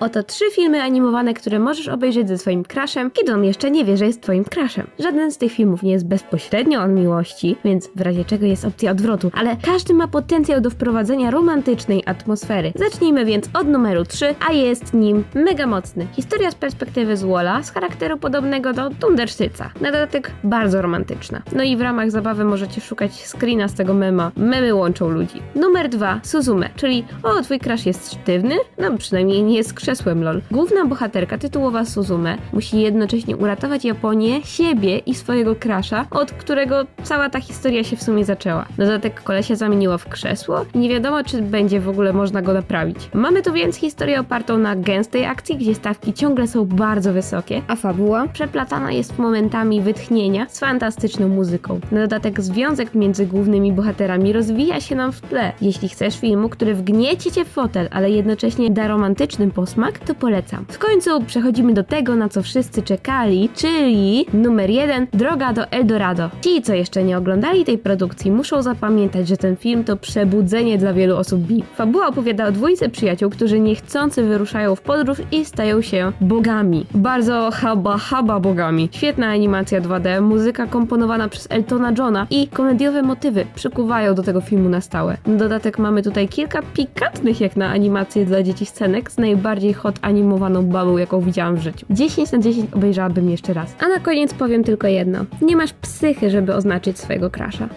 Oto trzy filmy animowane, które możesz obejrzeć ze swoim crushem, kiedy on jeszcze nie wie, że jest twoim crushem. Żaden z tych filmów nie jest bezpośrednio o miłości, więc w razie czego jest opcja odwrotu, ale każdy ma potencjał do wprowadzenia romantycznej atmosfery. Zacznijmy więc od numeru 3, a jest nim mega mocny. Historia z perspektywy Zwola, z charakteru podobnego do Tundersztyca. Na dodatek bardzo romantyczna. No i w ramach zabawy możecie szukać screena z tego mema. Memy łączą ludzi. Numer 2, Suzume, czyli o, twój crush jest sztywny? No przynajmniej nie jest krzesłem lol. Główna bohaterka tytułowa Suzume musi jednocześnie uratować Japonię, siebie i swojego crusha, od którego cała ta historia się w sumie zaczęła. Dodatek kolesia zamieniło w krzesło i nie wiadomo, czy będzie w ogóle można go naprawić. Mamy tu więc historię opartą na gęstej akcji, gdzie stawki ciągle są bardzo wysokie, a fabuła przeplatana jest momentami wytchnienia z fantastyczną muzyką. Na dodatek związek między głównymi bohaterami rozwija się nam w tle. Jeśli chcesz filmu, który wgniecie cię w fotel, ale jednocześnie da romantyczny posmak, to polecam. W końcu przechodzimy do tego, na co wszyscy czekali, czyli numer jeden, Droga do Eldorado. Ci, co jeszcze nie oglądali tej produkcji, muszą zapamiętać, że ten film to przebudzenie dla wielu osób bi. Fabuła opowiada o dwójce przyjaciół, którzy niechcący wyruszają w podróż i stają się bogami. Bardzo haba haba bogami. Świetna animacja 2D, muzyka komponowana przez Eltona Johna i komediowe motywy przykuwają do tego filmu na stałe. Na dodatek mamy tutaj kilka pikantnych jak na animację dla dzieci scenek z najbardziej hot animowaną babą, jaką widziałam w życiu. 10 na 10 obejrzałabym jeszcze raz. A na koniec powiem tylko jedno. Nie masz psychy, żeby oznaczyć swojego crusha.